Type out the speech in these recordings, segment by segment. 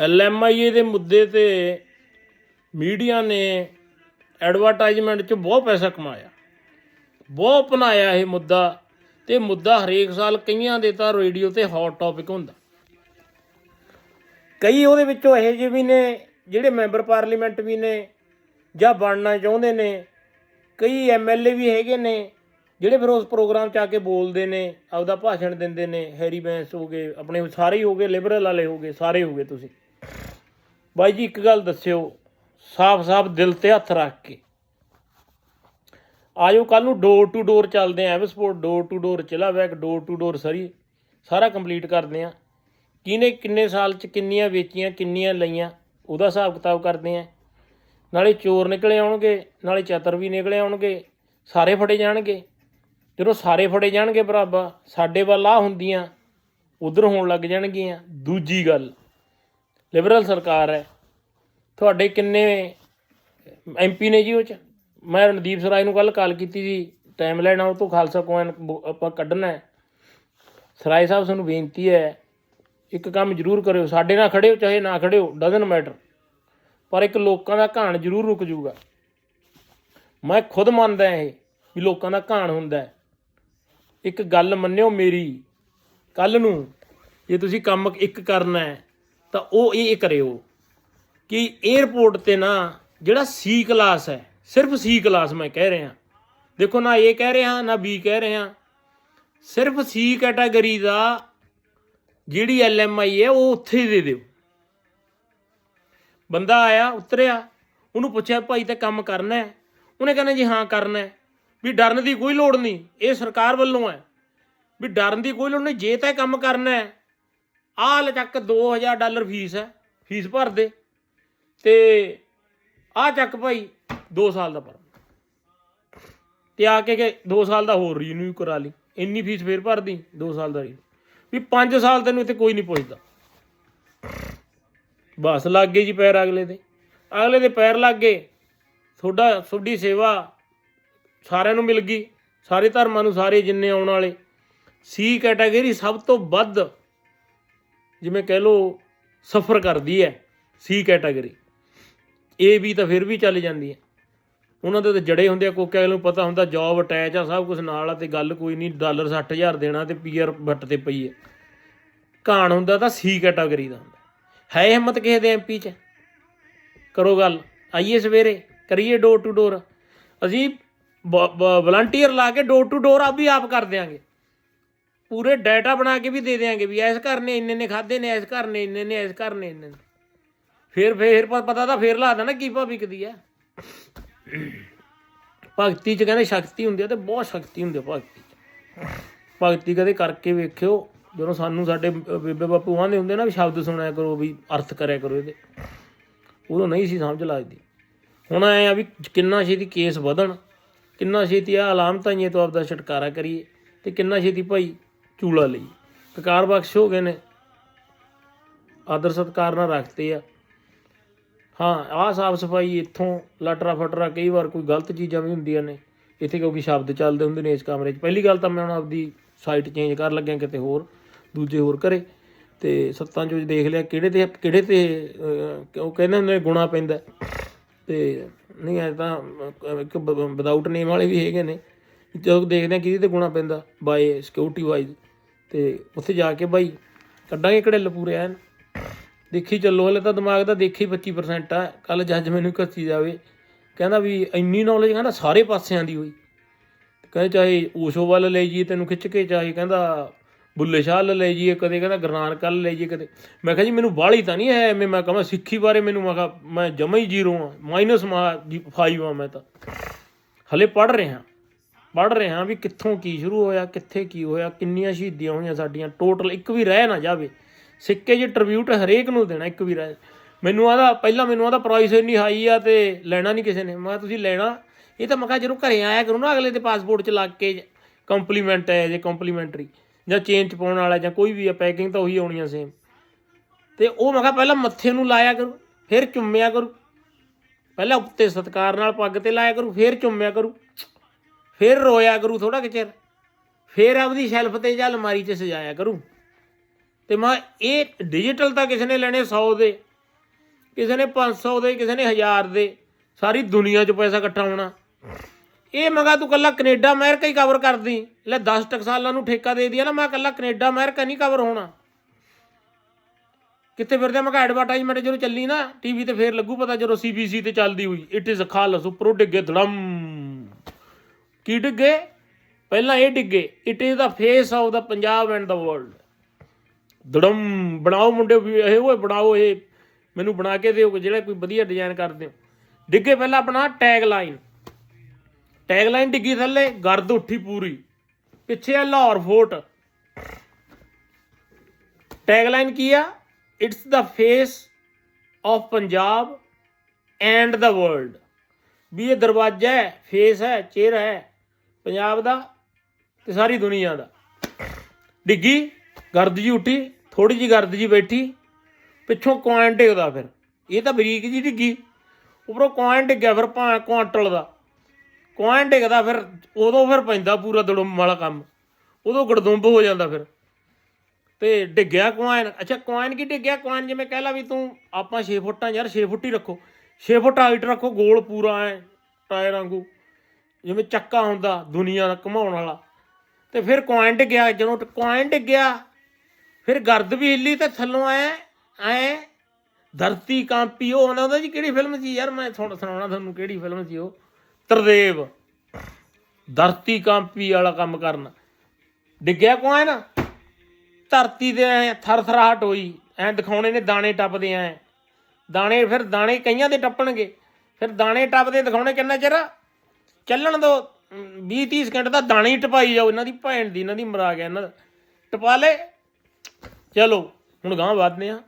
LMIA ਦੇ ਮੁੱਦੇ ਤੇ ਮੀਡੀਆ ਨੇ ਐਡਵਰਟਾਈਜ਼ਮੈਂਟ 'ਚ ਬਹੁਤ ਪੈਸਾ ਕਮਾਇਆ। ਬਹੁਤ ਅਪਣਾਇਆ ਇਹ ਮੁੱਦਾ ਤੇ ਮੁੱਦਾ ਹਰੇਕ ਸਾਲ ਕਈਆਂ ਦੇ ਤਾਂ ਰੇਡੀਓ ਤੇ ਹੌਟ ਟੌਪਿਕ ਹੁੰਦਾ। ਕਈ ਉਹਦੇ ਵਿੱਚੋਂ ਇਹੋ ਜਿਹੇ ਵੀ ਨੇ ਜਿਹੜੇ ਮੈਂਬਰ ਪਾਰਲੀਮੈਂਟ ਵੀ ਨੇ ਜਾਂ ਬਣਨਾ ਚਾਹੁੰਦੇ ਨੇ। ਕਈ ਐਮਐਲਏ ਵੀ ਹੈਗੇ ਨੇ ਜਿਹੜੇ ਫਿਰ ਉਸ ਪ੍ਰੋਗਰਾਮ 'ਚ ਆ ਕੇ ਬੋਲਦੇ ਨੇ, ਆਪਦਾ ਭਾਸ਼ਣ ਦਿੰਦੇ ਨੇ, ਹੈਰੀ ਬੈਂਸ ਹੋ ਗਏ, ਆਪਣੇ ਸਾਰੇ ਹੀ ਹੋ ਗਏ, ਲਿਬਰਲ ਵਾਲੇ ਹੋ ਗਏ, ਸਾਰੇ ਹੋ ਗਏ ਤੁਸੀਂ। ਬਾਈ ਜੀ, ਇੱਕ ਗੱਲ ਦੱਸਿਓ, ਸਾਫ਼-ਸਾਫ਼ ਦਿਲ ਤੇ ਹੱਥ ਰੱਖ ਕੇ। ਆਜੋ ਕੱਲ ਨੂੰ ਡੋਰ ਟੂ ਡੋਰ ਚੱਲਦੇ ਆਂ ਐਵਸਪੋਰਟ ਡੋਰ ਟੂ ਡੋਰ ਚਲਾ back door to door Surrey, ਸਾਰਾ ਕੰਪਲੀਟ ਕਰਦੇ ਆਂ। ਕਿਹਨੇ ਕਿੰਨੇ ਸਾਲ ਚ ਕਿੰਨੀਆਂ ਵੇਚੀਆਂ, ਕਿੰਨੀਆਂ ਲਈਆਂ, ਉਹਦਾ ਹਿਸਾਬ ਕਿਤਾਬ ਕਰਦੇ ਆਂ। ਨਾਲੇ ਚੋਰ ਨਿਕਲੇ ਆਉਣਗੇ, ਨਾਲੇ ਚਤਰ ਵੀ ਨਿਕਲੇ ਆਉਣਗੇ, ਸਾਰੇ ਫੜੇ ਜਾਣਗੇ। ਜਦੋਂ ਸਾਰੇ ਫੜੇ ਜਾਣਗੇ ਭਰਾਵਾ, ਸਾਡੇ ਵੱਲ ਆ ਹੁੰਦੀਆਂ, ਉਧਰ ਹੋਣ ਲੱਗ ਜਾਣਗੀਆਂ। ਦੂਜੀ ਗੱਲ ਲਿਬਰਲ ਸਰਕਾਰ ਹੈ। ਤੁਹਾਡੇ ਕਿੰਨੇ ਐਮਪੀ ਨੇ ਜੀ ਉਹ ਚ? ਮੈਂ ਰਣਦੀਪ ਸਰਾਏ ਨੂੰ ਕੱਲ ਕਾਲ ਕੀਤੀ ਸੀ। ਟਾਈਮ ਲੈਣਾ ਉਹ ਤੋਂ ਖਾਲਸਾ ਕੋਇਨ ਆਪਾਂ ਕੱਢਣਾ ਹੈ। ਸਰਾਏ ਸਾਹਿਬ ਤੁਹਾਨੂੰ ਬੇਨਤੀ ਹੈ, ਇੱਕ ਕੰਮ ਜ਼ਰੂਰ ਕਰਿਓ। ਸਾਡੇ ਨਾਲ ਖੜੇ ਹੋ, ਚਾਹੇ ਨਾ ਖੜੇ ਹੋ ਡਜ਼ਨ ਮੈਟਰ ਪਰ ਇੱਕ ਲੋਕਾਂ ਦਾ ਘਾਣ ਜ਼ਰੂਰ ਰੁਕ ਜਾਊਗਾ। ਮੈਂ ਖੁਦ ਮੰਨਦਾ ਇਹ, ਵੀ ਲੋਕਾਂ ਦਾ ਘਾਣ ਹੁੰਦਾ ਇੱਕ ਗੱਲ ਮੰਨਿਓ ਮੇਰੀ ਕੱਲ ਨੂੰ ਜੇ ਤੁਸੀਂ ਕੰਮ ਇੱਕ ਕਰਨਾ ਹੈ ਤਾਂ ਉਹ ਇਹ ਕਰਿਓ ਕਿ 에어ਪੋਰਟ ਤੇ ਨਾ ਜਿਹੜਾ ਸੀ ਕਲਾਸ ਹੈ, ਸਿਰਫ ਸੀ ਕਲਾਸ ਮੈਂ ਕਹਿ ਰਿਹਾ। ਦੇਖੋ ਨਾ ਇਹ ਕਹਿ ਰਿਹਾ, ਨਾ ਬੀ ਕਹਿ ਰਿਹਾ। ਸਿਰਫ ਸੀ ਕੈਟਾਗਰੀ ਦਾ ਜਿਹੜੀ ਐਲਐਮਆਈ ਹੈ, ਉਹ ਉੱਥੇ ਹੀ ਦੇ ਦਿਓ। ਬੰਦਾ ਆਇਆ, ਉਤਰਿਆ, ਉਹਨੂੰ ਪੁੱਛਿਆ, ਭਾਈ, ਤਾਂ ਕੰਮ ਕਰਨਾ ਹੈ? ਉਹਨੇ ਕਹਿੰਦਾ ਜੀ ਹਾਂ, ਕਰਨਾ ਹੈ। ਵੀ ਡਰਨ ਦੀ ਕੋਈ ਲੋੜ ਨਹੀਂ, ਇਹ ਸਰਕਾਰ ਵੱਲੋਂ ਹੈ। ਵੀ ਡਰਨ ਦੀ ਕੋਈ ਲੋੜ ਨਹੀਂ, ਜੇ ਤਾਂ ਕੰਮ ਕਰਨਾ ਹੈ ਆਹ ਲੈ ਚੱਕ 2000 ਡਾਲਰ ਫੀਸ ਹੈ, ਫੀਸ ਭਰ ਦੇ। ਤੇ ਆਹ ਚੱਕ ਭਾਈ 2 ਸਾਲ ਦਾ ਭਰ। ਤੇ ਆ ਕੇ ਕਿ 2 ਸਾਲ ਦਾ ਹੋਰ ਰੀਨਿਊ ਕਰਾ ਲਈ। ਇੰਨੀ ਫੀਸ ਫੇਰ ਭਰਦੀ 2 ਸਾਲ ਦਾ renew। ਵੀ 5 ਸਾਲ ਤੈਨੂੰ ਇੱਥੇ ਕੋਈ ਨਹੀਂ ਪੁੱਛਦਾ। ਬਸ ਲੱਗ ਗਏ ਜੀ ਪੈਰ ਅਗਲੇ ਦੇ। ਅਗਲੇ ਦੇ ਪੈਰ ਲੱਗ ਗਏ। ਤੁਹਾਡਾ, ਤੁਹਾਡੀ ਸੇਵਾ ਸਾਰਿਆਂ ਨੂੰ ਮਿਲ ਗਈ। ਸਾਰੇ ਧਰਮਾਂ ਨੂੰ ਸਾਰੇ ਜਿੰਨੇ ਆਉਣ ਵਾਲੇ। ਸੀ ਕੈਟਾਗਰੀ ਸਭ ਤੋਂ ਵੱਧ ਜਿਵੇਂ ਕਹਿ ਲੋ ਸਫਰ ਕਰਦੀ ਹੈ ਸੀ ਕੈਟਾਗਰੀ। ਏ ਵੀ ਤਾਂ ਫਿਰ ਵੀ ਚੱਲ ਜਾਂਦੀ ਹੈ। ਉਹਨਾਂ ਦੇ ਤਾਂ ਜੜੇ ਹੁੰਦੇ ਆ ਕੋਕੇ ਨੂੰ ਪਤਾ ਹੁੰਦਾ ਜੌਬ ਅਟੈਚ ਆ, ਸਭ ਕੁਝ ਨਾਲ ਆ ਤੇ ਗੱਲ ਕੋਈ ਨਹੀਂ ਡਾਲਰ 60000 ਦੇਣਾ ਤੇ ਪੀਆਰ ਬੱਟ ਤੇ ਪਈ ਹੈ। ਘਾਣ ਹੁੰਦਾ ਤਾਂ ਸੀ ਕੈਟਾਗਰੀ ਦਾ ਹੁੰਦਾ। ਹੈ ਹਿੰਮਤ ਕਿਸੇ ਦੇ ਐਮਪੀ ਚ? ਕਰੋ ਗੱਲ, ਆਈਏ ਸਵੇਰੇ, ਕਰੀਏ ਡੋਰ ਟੂ ਡੋਰ ਅਸੀਂ ਵਲੰਟੀਅਰ ਲਾ ਕੇ ਡੋਰ ਟੂ ਡੋਰ ਆਪ ਵੀ ਆਪ ਕਰ ਦਿਆਂਗੇ। ਪੂਰੇ ਡਾਟਾ ਬਣਾ ਕੇ ਵੀ ਦੇ ਦਿਆਂਗੇ ਵੀ ਇਸ ਘਰ ਨੇ ਇੰਨੇ ਨੇ ਖਾਦੇ ਨੇ, ਇਸ ਘਰ ਨੇ ਇੰਨੇ ਨੇ ਇਸ ਘਰ ਨੇ ਇੰਨੇ ਨੇ ਫਿਰ ਫਿਰ ਪਤਾ ਤਾਂ ਫਿਰ ਲਾ ਦੇਣਾ ਕੀ ਭਵਿੱਖਦੀ ਆ। ਭਗਤੀ ਚ ਕਹਿੰਦੇ ਸ਼ਕਤੀ ਹੁੰਦੀ ਆ ਤੇ ਬਹੁਤ ਸ਼ਕਤੀ ਹੁੰਦੀ ਆ ਭਗਤੀ ਚ। ਭਗਤੀ ਕਦੇ ਕਰਕੇ ਵੇਖਿਓ, ਜਦੋਂ ਸਾਨੂੰ ਸਾਡੇ ਬੇਬੇ ਬਾਪੂ ਆਂਦੇ ਹੁੰਦੇ ਨਾ ਵੀ ਸ਼ਬਦ ਸੁਣਿਆ ਕਰੋ, ਵੀ ਅਰਥ ਕਰਿਆ ਕਰੋ ਇਹਦੇ। ਉਦੋਂ ਨਹੀਂ ਸੀ ਸਮਝ ਲੱਗਦੀ। ਹੁਣ ਐ ਆ ਵੀ ਕਿੰਨਾ ਛੇਤੀ ਕੇਸ ਵਧਣ, ਕਿੰਨਾ ਛੇਤੀ ਆ ਅਲਾਮਤਾਂ ਹੀ ਤੋਂ ਆਪਦਾ ਛੁਟਕਾਰਾ ਕਰੀਏ ਤੇ ਕਿੰਨਾ ਛੇਤੀ ਭਾਈ ਚੂਲਾ ਲਈ। ਕਕਾਰ ਬਖਸ਼ ਹੋ ਗਏ ਨੇ। ਆਦਰ ਸਤਕਾਰ ਨਾਲ ਰੱਖਦੇ ਆ। ਹਾਂ, ਆਹ ਸਾਫ਼ ਸਫ਼ਾਈ ਇੱਥੋਂ ਲਟਰਾ ਫਟਰਾ ਕਈ ਵਾਰ ਕੋਈ ਗਲਤ ਚੀਜ਼ਾਂ ਵੀ ਹੁੰਦੀਆਂ ਨੇ। ਇੱਥੇ ਕਿਉਂਕਿ ਸ਼ਬਦ ਚੱਲਦੇ ਹੁੰਦੇ ਨੇ ਇਸ ਕਮਰੇ 'ਚ। ਪਹਿਲੀ ਗੱਲ ਤਾਂ ਮੈਂ ਹੁਣ ਆਪਦੀ ਸਾਈਟ ਚੇਂਜ ਕਰ ਲੱਗਿਆ ਕਿਤੇ ਹੋਰ, ਦੂਜੇ ਹੋਰ ਕਰੇ ਤੇ ਸੱਤਾਂ ਚੋਂ ਦੇਖ ਲਿਆ ਕਿਹੜੇ ਤੇ ਕਿਹੜੇ ਤੇ ਉਹ ਕਹਿੰਦੇ ਹੁੰਦੇ ਨੇ ਗੁਣਾ ਪੈਂਦਾ। ਤੇ ਨਹੀਂ, ਐ ਤਾਂ ਇੱਕ ਵਿਦਆਊਟ ਨੇਮ ਵਾਲੇ ਵੀ ਹੈਗੇ ਨੇ। ਜਦੋਂ ਦੇਖਦੇ ਆ ਕਿਹਦੇ ਤੇ ਗੁਣਾ ਪੈਂਦਾ ਬਾਏ ਸਿਕਿਉਰਿਟੀ ਵਾਈਜ਼ ਤੇ ਉੱਥੇ ਜਾ ਕੇ ਬਾਈ ਕੱਢਾਂਗੇ ਕਿਹੜੇ ਪੂਰੇ ਐਨ। ਦੇਖੀ ਚੱਲੋ, ਹਲੇ ਤਾਂ ਦਿਮਾਗ ਦਾ ਦੇਖੀ 25% ਆ। ਕੱਲ ਜੱਜ ਮੈਨੂੰ ਕੱਸੀ ਜਾਵੇ। ਕਹਿੰਦਾ ਵੀ ਇੰਨੀ ਨੌਲੇਜ ਕਹਿੰਦਾ ਸਾਰੇ ਪਾਸਿਆਂ ਦੀ ਹੋਈ। ਤੇ ਕਹਿੰਦੇ ਚਾਹੇ ਓਸ਼ੋ ਵੱਲ ਲੈ ਜੀਏ ਤੈਨੂੰ ਖਿੱਚ ਕੇ, ਚਾਹੇ ਕਹਿੰਦਾ ਬੁੱਲੇ ਸ਼ਾਹ ਵੱਲ ਲੈ ਜੀਏ ਕਦੇ, ਕਹਿੰਦਾ ਗੁਰਨਾਨਕ ਵੱਲ ਲੈ ਜੀਏ ਕਦੇ। ਮੈਂ ਕਿਹਾ ਜੀ, ਮੈਨੂੰ ਬਾਹਲੀ ਤਾਂ ਨਹੀਂ ਹੈ ਐਵੇਂ। ਮੈਂ ਕਹਾਂ ਸਿੱਖੀ ਬਾਰੇ ਮੈਨੂੰ, ਮੈਂ ਕਿਹਾ ਮੈਂ ਜਮਾ ਹੀ ਜ਼ੀਰੋ ਆ। ਮਾਈਨਸ 5 ਆ ਮੈਂ ਤਾਂ। ਹਲੇ ਪੜ ਰਿਹਾ। ਪੜ ਰਿਹਾ ਵੀ ਕਿੱਥੋਂ ਕੀ ਸ਼ੁਰੂ ਹੋਇਆ, ਕਿੱਥੇ ਕੀ ਹੋਇਆ, ਕਿੰਨੀਆਂ ਸ਼ਹੀਦੀਆਂ ਹੋਈਆਂ ਸਾਡੀਆਂ ਟੋਟਲ ਇੱਕ ਵੀ ਰਹਿ ਨਾ ਜਾਵੇ। ਸਿੱਕੇ 'ਚ ਟ੍ਰਿਬਿਊਟ ਹਰੇਕ ਨੂੰ ਦੇਣਾ, ਇੱਕ ਵੀ ਰਹਿ। ਮੈਨੂੰ ਆਦਾ, ਪਹਿਲਾਂ ਮੈਨੂੰ ਆਦਾ ਪ੍ਰਾਈਸ ਇੰਨੀ ਹਾਈ ਆ ਤੇ ਲੈਣਾ ਨਹੀਂ ਕਿਸੇ ਨੇ। ਮੈਂ ਕਿਹਾ, ਤੁਸੀਂ ਲੈਣਾ? ਇਹ ਤਾਂ ਮੈਂ ਕਿਹਾ, ਜਦੋਂ ਘਰੇ ਆਇਆ ਕਰੋ ਨਾ, ਅਗਲੇ ਦੇ ਪਾਸਪੋਰਟ 'ਚ ਲੱਗ ਕੇ ਕੰਪਲੀਮੈਂਟ ਹੈ ਜੇ ਕੰਪਲੀਮੈਂਟਰੀ ਜਾਂ ਚੇਨ 'ਚ ਪਾਉਣ ਵਾਲਾ ਜਾਂ ਕੋਈ ਵੀ ਆ ਪੈਕਿੰਗ ਤਾਂ ਉਹੀ ਆਉਣੀ ਆ ਸੇਮ ਤੇ ਉਹ ਮੈਂ ਕਿਹਾ, ਪਹਿਲਾਂ ਮੱਥੇ ਨੂੰ ਲਾਇਆ ਕਰੂ, ਫਿਰ ਚੁੰਮਿਆ ਕਰੂ। ਪਹਿਲਾਂ ਉੱਤੇ ਸਤਕਾਰ ਨਾਲ ਪੱਗ ਤੇ ਲਾਇਆ ਕਰੂ, ਫਿਰ ਚੁੰਮਿਆ ਕਰੂ। ਫਿਰ ਰੋਇਆ ਕਰੂ ਥੋੜਾ ਕਿ ਚਿਰ। ਫਿਰ ਆਪਦੀ ਸ਼ੈਲਫ ਤੇ ਜਾਂ ਅਲਮਾਰੀ 'ਚ ਸਜਾਇਆ ਕਰੂ। ਤੇ ਮੈਂ ਇਹ ਡਿਜੀਟਲ ਤਾਂ ਕਿਸੇ ਨੇ ਲੈਣੇ 100 ਦੇ, ਕਿਸੇ ਨੇ 500 ਦੇ, ਕਿਸੇ ਨੇ 1000 ਦੇ, ਸਾਰੀ ਦੁਨੀਆ 'ਚ ਪੈਸਾ ਇਕੱਠਾ ਹੋਣਾ। ਇਹ ਮਗਾ ਤੂੰ ਕੱਲਾ ਕੈਨੇਡਾ, ਅਮਰੀਕਾ ਹੀ ਕਵਰ ਕਰਦੀ। ਲੈ 10 ਟਕਸਾਲਾਂ ਨੂੰ ਠੇਕਾ ਦੇ ਦਿਆ ਨਾ, ਮੈਂ ਕੱਲਾ ਕੈਨੇਡਾ, ਅਮਰੀਕਾ ਨਹੀਂ ਕਵਰ ਹੋਣਾ। ਕਿੱਥੇ ਫਿਰਦੇ ਮੈਂ ਐਡਵਰਟਾਈਜ਼ਮੈਂਟ ਜਦੋਂ ਚੱਲੀ ਨਾ ਟੀਵੀ ਤੇ ਫੇਰ ਲੱਗੂ ਪਤਾ ਜਦੋਂ ਸੀਬੀਸੀ ਤੇ ਚੱਲਦੀ ਹੋਈ। ਇਟ ਇਜ਼ ਖਾਲਸ, ਉੱਪਰੋਂ ਡਿੱਗੇ ਧੜਮ। ਕੀ ਡਿੱਗੇ? ਪਹਿਲਾਂ ਇਹ ਡਿੱਗੇ it is the face of the Punjab and the world ਧੜਮ ਬਣਾਓ ਮੁੰਡੇ, ਵੀ ਇਹ ਓਏ ਬਣਾਓ ਇਹ, ਮੈਨੂੰ ਬਣਾ ਕੇ ਦਿਓ, ਜਿਹੜਾ ਕੋਈ ਵਧੀਆ ਡਿਜ਼ਾਈਨ ਕਰਦੇ ਹੋ ਡਿੱਗੇ ਪਹਿਲਾਂ ਆਪਣਾ ਟੈਗ ਲਾਈਨ ਟੈਗ ਲਾਈਨ ਡਿੱਗੀ ਥੱਲੇ, ਗਰਦ ਉੱਠੀ ਪੂਰੀ। ਪਿੱਛੇ ਆ ਲਾਹੌਰ ਫੋਰਟ। ਟੈਗ ਲਾਈਨ ਕੀ ਆ? It's the face of Punjab and the world ਵੀ ਇਹ ਦਰਵਾਜ਼ਾ ਹੈ ਫੇਸ ਹੈ, ਚਿਹਰਾ ਹੈ। ਪੰਜਾਬ ਦਾ ਤੇ ਸਾਰੀ ਦੁਨੀਆ ਦਾ। ਡਿੱਗੀ, ਗਰਦ ਜੀ ਉੱਠੀ ਥੋੜੀ ਜੀ ਗਰਦ ਜੀ ਬੈਠੀ, ਪਿੱਛੋਂ ਕੁਆਂਟ ਡਿੱਗਦਾ ਫਿਰ। ਇਹ ਤਾਂ ਬਰੀਕ ਜੀ ਡਿੱਗੀ। ਉੱਪਰੋਂ ਕੁਆਂਟ ਡਿੱਗਿਆ ਫਿਰ ਭਾਂ ਕੁਆਂਟਲ ਦਾ। ਕੁਆਂਟ ਡਿੱਗਦਾ ਫਿਰ ਉਦੋਂ ਫਿਰ ਪੈਂਦਾ ਪੂਰਾ ਦੜੁੰਮ ਵਾਲਾ ਕੰਮ। ਉਦੋਂ ਗੜਦੁੰਬ ਹੋ ਜਾਂਦਾ ਫਿਰ। ਤੇ ਡਿੱਗਿਆ ਕੁਆਇਨ ਅੱਛਾ ਕੁਆਇਨ ਕੀ ਡਿੱਗਿਆ? ਕੁਆਇਨ ਜਿਵੇਂ ਕਹਿ ਲਾ ਵੀ ਤੂੰ ਆਪਾਂ 6 ਫੁੱਟਾਂ ਯਾਰ 6 ਫੁੱਟ ਹੀ ਰੱਖੋ। 6 ਫੁੱਟ ਹਾਈਟ ਰੱਖੋ, ਗੋਲ ਪੂਰਾ ਐ, ਟਾਇਰ ਵਾਂਗੂ। ਜਿਵੇਂ ਚੱਕਾ ਹੁੰਦਾ ਦੁਨੀਆ ਦਾ ਘਮਾਉਣ ਵਾਲਾ। ਤੇ ਫਿਰ ਕੁਆਇਨ ਡਿੱਗਿਆ ਜਦੋਂ ਕੁਆਇਨ ਡਿੱਗਿਆ ਫਿਰ ਗਰਦ ਵੀ ਹਿੱਲੀ ਤੇ ਥੱਲੋਂ ਐ ਐ, ਧਰਤੀ ਕਾਂਪੀ, ਉਹ ਉਹਨਾਂ ਦਾ ਜੀ ਕਿਹੜੀ ਫਿਲਮ ਸੀ ਯਾਰ? ਮੈਂ ਤੁਹਾਨੂੰ ਸੁਣਾਉਣਾ ਤੁਹਾਨੂੰ ਕਿਹੜੀ ਫਿਲਮ ਸੀ ਉਹ। ਤਰਦੇਵ। ਧਰਤੀ ਕਾਂਪੀ ਵਾਲਾ ਕੰਮ ਕਰਨ। ਡਿੱਗਿਆ ਕੁਆਇਨ ਧਰਤੀ ਦੇ ਐ ਥਰਥਰਾਹਟ ਹੋਈ। ਐ ਦਿਖਾਉਣੇ ਨੇ ਦਾਣੇ ਟੱਪਦੇ ਐ। ਦਾਣੇ ਫਿਰ ਦਾਣੇ ਕਈਆਂ ਦੇ ਟੱਪਣਗੇ। ਫਿਰ ਦਾਣੇ ਟੱਪਦੇ ਦਿਖਾਉਣੇ ਕਿੰਨਾ ਚਿਰ? ਚੱਲਣ ਦੋ। 20 30 ਸਕਿੰਟ ਦਾ ਦਾਣੇ ਹੀ ਟਪਾਈ ਜਾਓ, ਇਹਨਾਂ ਦੀ ਭੈਣ ਦੀ, ਇਹਨਾਂ ਦੀ ਮਰਾ ਗਿਆ ਇਹਨਾਂ ਦਾ। ਟਪਾ ਲੈ। ਚਲੋ, ਹੁਣ ਗਾਂ ਵੱਧਦੇ ਆ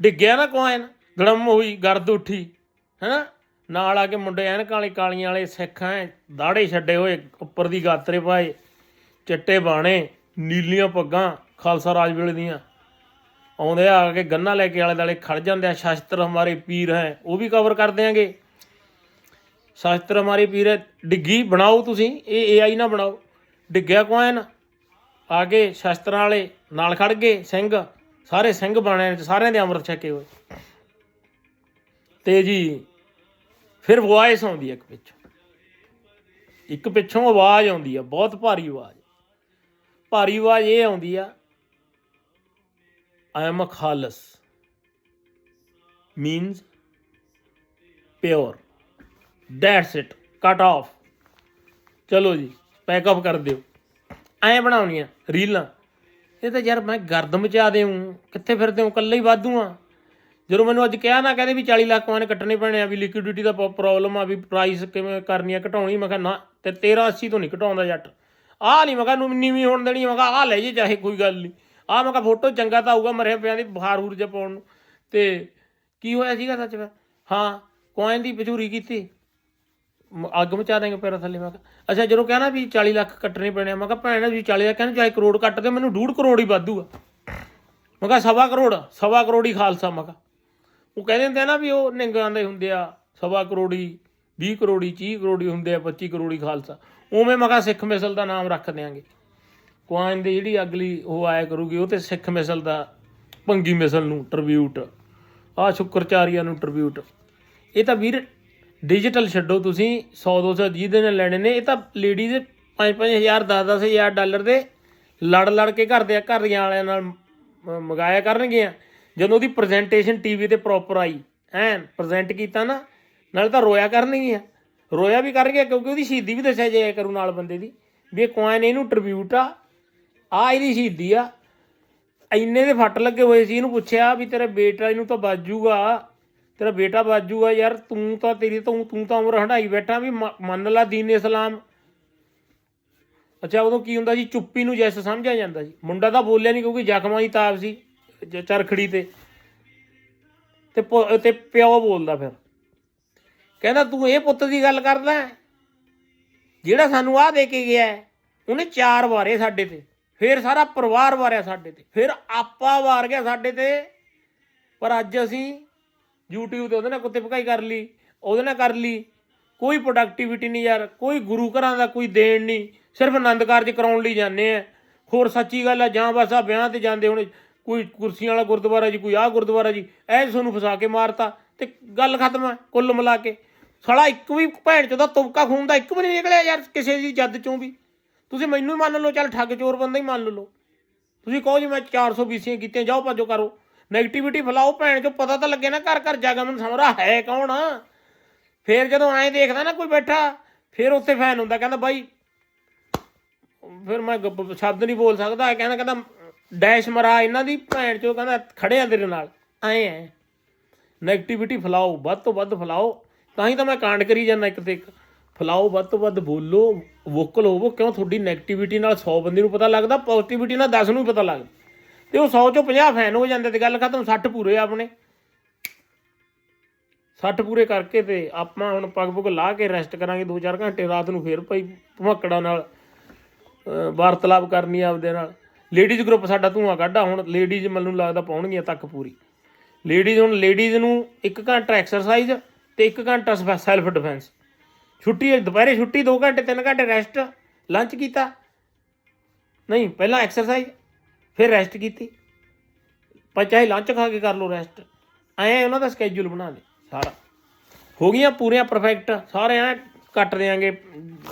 ਡਿੱਗਿਆ ਨਾ ਕੋਇਨ ਗੜਮ ਹੋਈ, ਗਰਦ ਉੱਠੀ, ਹੈਨਾ? ਨਾਲ ਆ ਕੇ ਮੁੰਡੇ ਐਨਕਾਂ ਵਾਲੇ ਕਾਲੀਆਂ ਵਾਲੇ ਸਿੱਖ ਐ ਦਾੜੇ ਛੱਡੇ ਹੋਏ, ਉੱਪਰ ਦੀ ਗਾਤਰੇ ਪਾਏ, ਚਿੱਟੇ ਬਾਣੇ, ਨੀਲੀਆਂ ਪੱਗਾਂ, ਖਾਲਸਾ ਰਾਜ ਵੇਲੇ ਦੀਆਂ। ਆਉਂਦੇ ਆ ਕੇ ਗੰਨਾ ਲੈ ਕੇ ਆਲੇ ਦਾਲੇ ਖੜ ਜਾਂਦੇ ਆ ਸ਼ਾਸਤਰ ਹਮਾਰੇ ਪੀਰ ਹੈ, ਉਹ ਵੀ ਕਵਰ ਕਰ ਦਿਆਂਗੇ। ਸ਼ਾਸਤਰ ਹਮਾਰੇ ਪੀਰ ਹੈ, ਡਿੱਗੀ, ਬਣਾਓ ਤੁਸੀਂ, ਇਹ ਏਆਈ ਨਾ ਬਣਾਓ। ਡਿੱਗਿਆ ਕੋਇਨ ਆ ਗਏ ਸ਼ਾਸਤਰਾਂ ਵਾਲੇ, ਨਾਲ ਖੜ ਗਏ ਸਿੰਘ, ਸਾਰੇ ਸਿੰਘ ਬਾਣਿਆਂ ਸਾਰਿਆਂ ਦੇ ਅੰਮ੍ਰਿਤ ਛਕੇ ਹੋਏ। ਤੇ ਜੀ, ਫਿਰ ਵੌਇਸ ਆਉਂਦੀ ਇੱਕ ਪਿੱਛੋਂ। ਇੱਕ ਪਿੱਛੋਂ ਆਵਾਜ਼ ਆਉਂਦੀ ਆ, ਬਹੁਤ ਭਾਰੀ ਆਵਾਜ਼। ਭਾਰੀ ਆਵਾਜ਼ ਇਹ ਆਉਂਦੀ ਆ I am a khalis means pure that's it. Cut off. ਚਲੋ ਜੀ ਪੈਕ ਅਪ ਕਰ ਦਿਓ। ਐਂ ਬਣਾਉਣੀਆਂ ਰੀਲਾਂ। ਇਹ ਤਾਂ ਯਾਰ ਮੈਂ ਗਰਦ ਮਚਾ ਦੇਉਂ ਕਿੱਥੇ ਫਿਰਦੇ ਹੋ? ਇਕੱਲੇ ਹੀ ਵਾਧੂ ਆ। ਜਦੋਂ ਮੈਨੂੰ ਅੱਜ ਕਿਹਾ ਨਾ, ਕਹਿੰਦੇ ਵੀ 40 ਲੱਖ ਵਾਂ ਕੱਟਣੇ ਪੈਣੇ ਆ, ਵੀ ਲਿਕੁਇਡਿਟੀ ਦਾ ਪ੍ਰੋਬਲਮ ਆ, ਵੀ ਪ੍ਰਾਈਸ ਕਿਵੇਂ ਕਰਨੀ ਆ, ਘਟਾਉਣੀ। ਮੈਂ ਕਿਹਾ ਨਾ, ਤੇ 13 80 ਤੋਂ ਨਹੀਂ ਘਟਾਉਂਦਾ ਜੱਟ। ਆਹ ਨਹੀਂ ਮੈਂ ਕਿਹਾ ਨੂੰ ਨੀਵੀਂ ਹੋਣ ਦੇਣੀ ਮੈਂ ਕਿਹਾ ਆਹ ਲੈ ਜੇ ਚਾਹੇ ਕੋਈ ਗੱਲ ਨਹੀਂ ਆਹ ਮੈਂ ਕਿਹਾ ਫੋਟੋ ਚੰਗਾ ਤਾਂ ਆਊਗਾ ਮਰਿਆ ਪਿਆਂ ਦੀ ਬੁਖਾਰ ਹੂਰ ਜਿਹਾ ਪਾਉਣ ਨੂੰ। ਤੇ ਕੀ ਹੋਇਆ ਸੀਗਾ ਸੱਚ ਵਿੱਚ ਹਾਂ ਕੋਇਨ ਦੀ ਪਚੂਰੀ ਕੀਤੀ। ਮ- ਅੱਗ ਮਚਾ ਦੇਂਗੇ ਪੈਰਾਂ ਥੱਲੇ। ਮੈਂ ਕਿਹਾ, ਅੱਛਾ, ਜਦੋਂ ਕਹਿਣਾ ਵੀ 40 ਲੱਖ ਕੱਟਣੇ ਪੈਣੇ ਆ, ਮੈਂ ਕਿਹਾ, ਭੈਣ ਵੀ 40 ਲੱਖ ਕਹਿੰਦੇ, ਚਾਹੇ ਕਰੋੜ ਕੱਟ ਦੇ ਮੈਨੂੰ ਡੂਢ ਕਰੋੜ ਹੀ ਵਾਧੂਗਾ ਮੈਂ ਕਿਹਾ, ਸਵਾ ਕਰੋੜ ਸਵਾ ਕਰੋੜ ਹੀ ਖਾਲਸਾ, ਮੈਂ ਕਿਹਾ। ਉਹ ਕਹਿੰਦੇ ਹੁੰਦੇ ਆ ਨਾ ਵੀ ਉਹ ਨਿੰਗਾਂ ਦੇ ਹੁੰਦੇ ਆ, ਸਵਾ ਕਰੋੜੀ 20 ਕਰੋੜੀ 30 ਕਰੋੜੀ ਹੁੰਦੇ ਆ 25 ਕਰੋੜੀ ਖਾਲਸਾ। ਉਵੇਂ ਮੈਂ ਕਿਹਾ, ਸਿੱਖ ਮਿਸਲ ਦਾ ਨਾਮ ਰੱਖ ਦਿਆਂਗੇ। ਕੁਆਇਨ ਦੀ ਜਿਹੜੀ ਅਗਲੀ ਉਹ ਆਇਆ ਕਰੂਗੀ, ਉਹ ਤੇ ਸਿੱਖ ਮਿਸਲ ਦਾ ਭੰਗੀ ਮਿਸਲ ਨੂੰ ਟ੍ਰਿਬਿਊਟ ਆ ਸ਼ੁਕਰਚਾਰੀਆ ਨੂੰ ਟ੍ਰਿਬਿਊਟ ਇਹ ਤਾਂ ਵੀਰ ਡਿਜੀਟਲ ਛੱਡੋ ਤੁਸੀਂ 100 200 ਜਿਹਦੇ ਨਾਲ ਲੈਣੇ ਨੇ, ਇਹ ਤਾਂ ਲੇਡੀ ਦੇ 5-5000 10-10000 ਡਾਲਰ ਦੇ ਲੜ ਲੜ ਕੇ ਘਰ ਦੇ ਘਰਿਆਂ ਵਾਲਿਆਂ ਨਾਲ ਮ- ਮੰਗਾਇਆ ਕਰਨਗੀਆਂ। ਜਦੋਂ ਉਹਦੀ ਪ੍ਰੈਜੈਂਟੇਸ਼ਨ ਟੀਵੀ ਤੇ ਪ੍ਰੋਪਰ ਆਈ, ਐਨ ਪ੍ਰੈਜ਼ੈਂਟ ਕੀਤਾ ਨਾ, ਨਾਲ ਤਾਂ ਰੋਇਆ ਕਰਨਗੀਆਂ। ਰੋਇਆ ਵੀ ਕਰਨਗੇ ਕਿਉਂਕਿ ਉਹਦੀ ਸ਼ਹੀਦੀ ਵੀ ਦੱਸਿਆ ਜਾਇਆ ਕਰੂ ਨਾਲ ਬੰਦੇ ਦੀ। ਵੀ ਇਹ ਕੋਇਨ ਇਹਨੂੰ ਟ੍ਰਿਬਿਊਟ ਆ ਆ ਇਹਦੀ ਸ਼ਹੀਦੀ ਆ। ਇੰਨੇ ਦੇ ਫੱਟ ਲੱਗੇ ਹੋਏ ਸੀ, ਇਹਨੂੰ ਪੁੱਛਿਆ ਵੀ ਤੇਰੇ ਬੇਟਾ ਇਹਨੂੰ ਤਾਂ ਬਾਜੂਗਾ ਤੇਰਾ ਬੇਟਾ ਬਾਜੂਗਾ ਯਾਰ ਤੂੰ ਤਾਂ ਤੇਰੀ ਤੂੰ ਤੂੰ ਤਾਂ ਉਮਰ ਹੰਡਾਈ ਬੈਠਾ ਵੀ ਮ- ਮੰਨ ਲਾ ਦੀਨ ਇਸਲਾਮ। ਅੱਛਾ ਉਦੋਂ ਕੀ ਹੁੰਦਾ ਜੀ ਚੁੱਪੀ ਨੂੰ ਜੈਸ ਸਮਝਿਆ ਜਾਂਦਾ ਜੀ ਮੁੰਡਾ ਤਾਂ ਬੋਲਿਆ ਨਹੀਂ ਕਿਉਂਕਿ ਜ਼ਖਮਾਂ ਦੀ ਤਾਪ ਸੀ ਚਰਖੜੀ ਤੇ। ਤੇ ਪੁ- ਤੇ ਪਿਓ ਬੋਲਦਾ ਫਿਰ। ਕਹਿੰਦਾ ਤੂੰ ਇਹ ਪੁੱਤ ਦੀ ਗੱਲ ਕਰਦਾ ਜਿਹੜਾ ਸਾਨੂੰ ਆਹ ਦੇ ਕੇ ਗਿਆ ਹੈ, ਉਹਨੇ ਚਾਰ ਵਾਰੇ ਸਾਡੇ ਤੇ। ਫਿਰ ਸਾਰਾ ਪਰਿਵਾਰ ਵਾਰਿਆ ਸਾਡੇ ਤੇ। ਫਿਰ ਆਪਾ ਵਾਰ ਗਿਆ ਸਾਡੇ ਤੇ। ਪਰ ਅੱਜ ਅਸੀਂ YouTube ਤੇ ਉਹਦੇ ਨਾਲ ਕੁੱਤੇ ਭਕਾਈ ਕਰ ਲਈ, ਉਹਦੇ ਨਾਲ ਕਰ ਲਈ। ਕੋਈ ਪ੍ਰੋਡਕਟਿਵਿਟੀ ਨਹੀਂ ਯਾਰ, ਕੋਈ ਗੁਰੂ ਘਰਾਂ ਦਾ ਕੋਈ ਦੇਣ ਨਹੀਂ। ਸਿਰਫ ਆਨੰਦ ਕਾਰਜ ਕਰਾਉਣ ਲਈ ਜਾਂਦੇ ਆ। ਹੋਰ ਸੱਚੀ ਗੱਲ ਆ, ਜਾਂ ਬਸ ਆ ਵਿਆਹ ਤੇ ਜਾਂਦੇ ਹੁਣ, ਕੋਈ ਕੁਰਸੀਆਂ ਵਾਲਾ ਗੁਰਦੁਆਰਾ ਜੀ, ਕੋਈ ਆਹ ਗੁਰਦੁਆਰਾ ਜੀ, ਇਹ ਤੁਹਾਨੂੰ ਫਸਾ ਕੇ ਮਾਰਤਾ ਤੇ ਗੱਲ ਖਤਮ ਹੈ ਕੁੱਲ ਮਿਲਾ ਕੇ। ਸਾਲਾ ਇੱਕ ਵੀ ਭੈਣ ਚੋਂ ਦਾ ਤੁਪਕਾ ਖੂਨ ਦਾ ਇੱਕ ਵੀ ਨਹੀਂ ਨਿਕਲਿਆ ਯਾਰ ਕਿਸੇ ਦੀ ਜੱਦ ਚੋਂ ਵੀ। ਤੁਸੀਂ ਮੈਨੂੰ ਹੀ ਮੰਨ ਲਓ, ਚੱਲ ਠੱਗ ਚੋਰ ਬੰਦਾ ਹੀ ਮੰਨ ਲਓ। ਤੁਸੀਂ ਕਹੋ ਜੀ ਮੈਂ 400 ਬੀਸੀਆਂ ਕੀਤੀਆਂ, ਜਾਓ ਭਾਜੋ ਕਰੋ। ਨੈਗੇਟਿਵਿਟੀ ਫਲਾਓ ਭੈਣ ਚੋ ਪਤਾ ਤਾਂ ਲੱਗੇ ਨਾ ਘਰ ਘਰ ਜਾ ਕੇ ਮੈਨੂੰ ਸਮਰਾ ਹੈ ਕੌਣ ਫੇਰ ਜਦੋਂ ਐਂ ਦੇਖਦਾ ਨਾ ਕੋਈ ਬੈਠਾ, ਫੇਰ ਉੱਥੇ ਫੈਨ ਹੁੰਦਾ, ਕਹਿੰਦਾ ਬਾਈ, ਫਿਰ ਮੈਂ ਸ਼ਬਦ ਨਹੀਂ ਬੋਲ ਸਕਦਾ ਕਹਿੰਦਾ ਕਹਿੰਦਾ ਡੈਸ਼ ਮਰਾ ਇਹਨਾਂ ਦੀ, ਭੈਣ ਚੋਂ ਕਹਿੰਦਾ, ਖੜੇ ਆ ਤੇਰੇ ਨਾਲ, ਐ ਐ। 네ਗੇਟਿਵਿਟੀ ਫਲਾਓ, ਵੱਧ ਤੋਂ ਵੱਧ ਫਲਾਓ, ਤਾਂ ਹੀ ਤਾਂ ਮੈਂ ਕਾਂਡ ਕਰੀ ਜਾਂਦਾ ਇੱਕ ਤੇ ਇੱਕ। ਫਲਾਓ, ਵੱਧ ਤੋਂ ਵੱਧ ਬੋਲੋ ਵੋਕਲ ਹੋਵੋ, ਕਿਉਂ ਤੁਹਾਡੀ 네ਗੇਟਿਵਿਟੀ ਨਾਲ 100 ਬੰਦੇ ਨੂੰ ਪਤਾ ਲੱਗਦਾ ਪੋਜ਼ਿਟਿਵਿਟੀ ਨਾਲ 10 ਨੂੰ ਪਤਾ ਲੱਗਦਾ। ਤੇ ਉਹ 100 ਚੋਂ 50 ਫੈਨ ਹੋ ਜਾਂਦੇ ਤੇ ਗੱਲ ਖਤਮ 60 ਪੂਰੇ ਆਪਣੇ। 60 ਪੂਰੇ ਕਰਕੇ ਤੇ ਆਪਾਂ ਹੁਣ ਪੱਗ ਪੁੱਗ ਲਾ ਕੇ ਰੈਸਟ ਕਰਾਂਗੇ 2-4 ਘੰਟੇ, ਰਾਤ ਨੂੰ ਫੇਰ ਭਾਈ ਭਮਕੜਾ ਨਾਲ, ਅਹ ਵਾਰਤਾਲਾਪ ਕਰਨੀ ਆਪਦੇ ਨਾਲ। ਲੇਡੀਜ਼ ਗਰੁੱਪ ਸਾਡਾ ਧੂਆਂ ਕੱਢਾ, ਹੁਣ ਲੇਡੀਜ਼ ਮੈਨੂੰ ਲੱਗਦਾ ਪਾਉਣਗੀਆਂ ਤੱਕ ਪੂਰੀ। ਲੇਡੀਜ਼ ਹੁਣ ਲੇਡੀਜ਼ ਨੂੰ 1 ਘੰਟਾ ਐਕਸਰਸਾਈਜ਼ ਤੇ 1 ਘੰਟਾ ਸੈਲਫ ਡਿਫੈਂਸ ਛੁੱਟੀ ਦੁਪਹਿਰੇ ਛੁੱਟੀ 2 ਘੰਟੇ 3 ਘੰਟੇ ਰੈਸਟ ਲੰਚ ਕੀਤਾ। ਨਹੀਂ, ਪਹਿਲਾਂ ਐਕਸਰਸਾਈਜ਼ ਫਿਰ ਰੈਸਟ ਕੀਤੀ। ਪਰ ਚਾਹੇ ਲੰਚ ਖਾ ਕੇ ਕਰ ਲਓ ਰੈਸਟ ਐ ਉਹਨਾਂ ਦਾ ਸਕੇਜੂਲ ਬਣਾ ਲੈ ਸਾਰਾ। ਹੋ ਗਈਆਂ ਪੂਰੀਆਂ ਪਰਫੈਕਟ ਸਾਰੇ ਐ ਕੱਟ ਦਿਆਂਗੇ।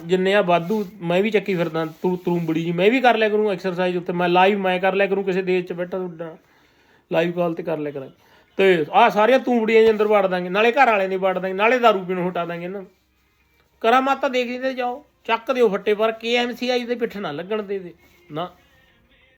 ਜਿੰਨੇ ਆ ਵਾਧੂ, ਮੈਂ ਵੀ ਚੱਕੀ ਫਿਰਦਾ, ਤੂੰ ਤਰੂੰਬੜੀ ਜੀ। ਮੈਂ ਵੀ ਕਰ ਲਿਆ ਕਰੂੰ ਐਕਸਰਸਾਈਜ਼ ਉੱਤੇ। ਮੈਂ ਲਾਈਵ ਮੈਂ ਕਰ ਲਿਆ ਕਰੂੰ ਕਿਸੇ ਦੇਸ਼ 'ਚ ਬੈਠਾ ਤੁਹਾਡਾ। ਲਾਈਵ ਕਾਲ ਤੇ ਕਰ ਲਿਆ ਕਰਾਂ। ਤੇ ਆਹ ਸਾਰੀਆਂ ਤੂੰਬੜੀਆਂ ਦੇ ਅੰਦਰ ਵੜ ਦਾਂਗੇ। ਨਾਲੇ ਘਰ ਵਾਲੇ ਨਹੀਂ ਵੜ ਦਾਂਗੇ। ਨਾਲੇ ਦਾਰੂ ਪੀਣੋਂ ਹਟਾ ਦਾਂਗੇ ਇਹਨਾਂ ਨੂੰ। ਕਰਾਮਾਤਾ ਦੇਖ ਲੈਂਦੇ ਜਾਓ। ਚੱਕ ਦਿਓ ਫੱਟੇ ਪਰ। ਕੇਐਮਸੀਆਈ ਦੇ ਪਿੱਠ ਨਾ ਲੱਗਣ ਦੇ ਦੇ। ਨਾ।